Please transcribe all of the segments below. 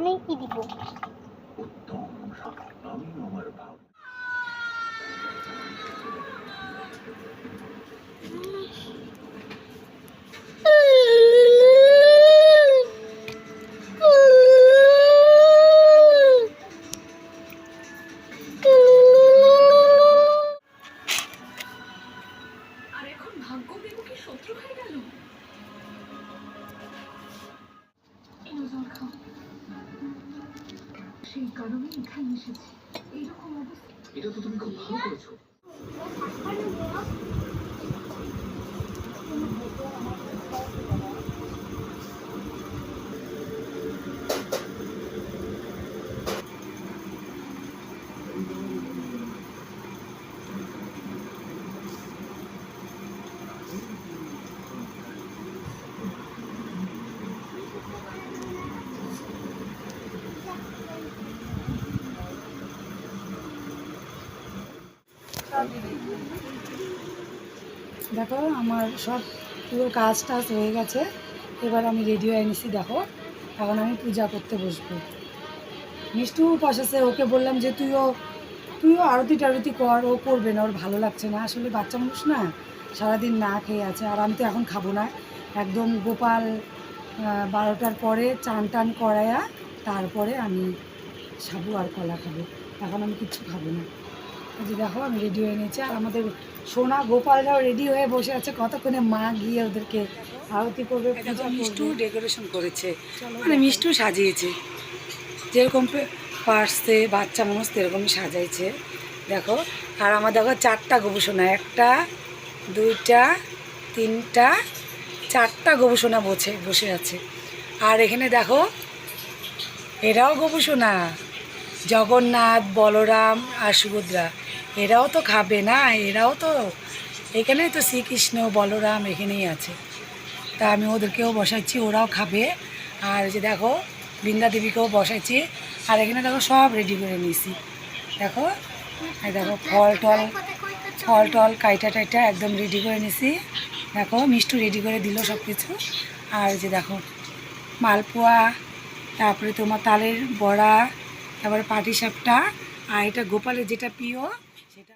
আমি কি দিব? সেই কারণে এখানে এসেছি। এইরকম অবস্থা। এটা তো তুমি খুব ভালো করেছ। দেখো, আমার সব পুরো কাজ টাজ হয়ে গেছে। এবার আমি রেডি হয়ে নিছি দেখো। এখন আমি পূজা করতে বসবো। মিষ্টু বসেছে ওকে বললাম যে, তুইও তুইও আরতি টারতি কর, ও করবে না, ওর ভালো লাগছে না। আসলে বাচ্চা মানুষ না, সারাদিন না খেয়ে আছে, আর আমি তো এখন খাব না। একদম গোপাল বারোটার পরে চান টান করায়া, তারপরে আমি সাবু আর কলা খাব। এখন আমি কিচ্ছু খাব না। যে দেখো আমি রেডি হয়ে নিয়েছি আর আমাদের সোনা গোপালরাও রেডি হয়ে বসে আছে। কতক্ষণে মা গিয়ে ওদেরকে আরতি করবে মিষ্টু ডেকোরেশন করেছে। মানে মিষ্টু সাজিয়েছে। যেরকম পার্সে বাচ্চা মানুষ সেরকমই সাজাইছে। দেখো আর আমার দেখো চারটা গবেষণা একটা দুইটা তিনটা চারটা গবেষণা বসে বসে আছে। আর এখানে দেখো এরাও গবেষণা জগন্নাথ বলরাম আর সুভদ্রা। এরাও তো খাবে না, এরাও তো, এখানেই তো শ্রীকৃষ্ণ, বলরাম এখানেই আছে। তা আমি ওদেরকেও বসাচ্ছি, ওরাও খাবে। আর যে দেখো, বৃন্দা দেবীকেও বসাচ্ছি। আর এখানে দেখো, সব রেডি করে নিয়েছি। দেখো দেখো, ফল টল ফল টল, কাইটা টাইটা একদম রেডি করে নিয়েছি। দেখো, মিষ্টু রেডি করে দিল সব কিছু আর যে দেখো, মালপোয়া, তারপরে তোমার তালের বড়া, তারপরে পাটি সাপটা আর এটা গোপালের যেটা প্রিয় সেটা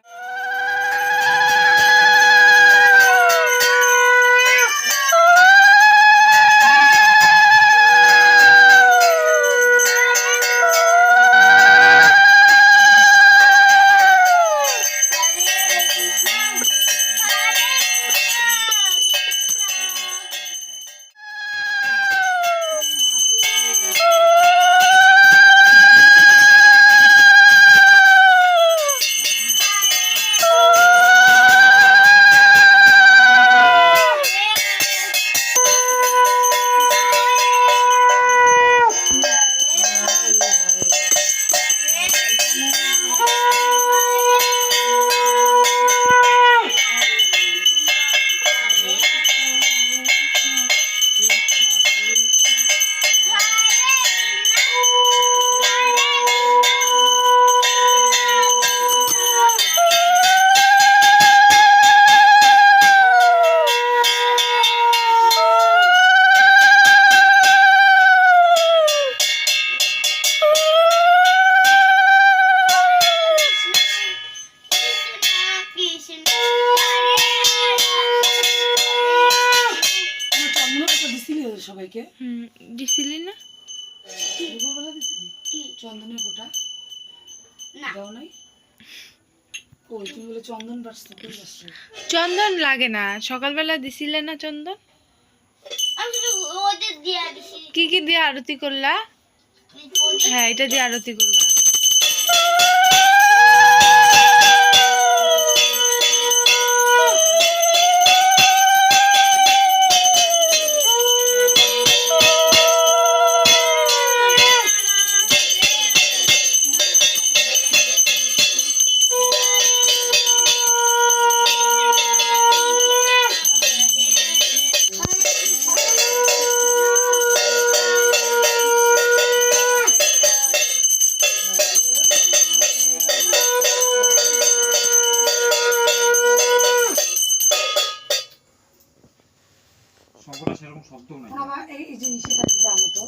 হুম দিছিলি না? দুপুরবেলা দিছিলি? কি? চন্দনের ফোঁটা? না। দাও নাই? কই তুমি বলে চন্দন কই চন্দন লাগে না। সকালবেলা দিছিলে না চন্দন? আমি শুধু ওদের দিয়ে দিছি। কি কি দিয়ে আরতি করলা? হ্যাঁ এটা দিয়ে আরতি করবা। আমার এই জিনিসটা আনো তো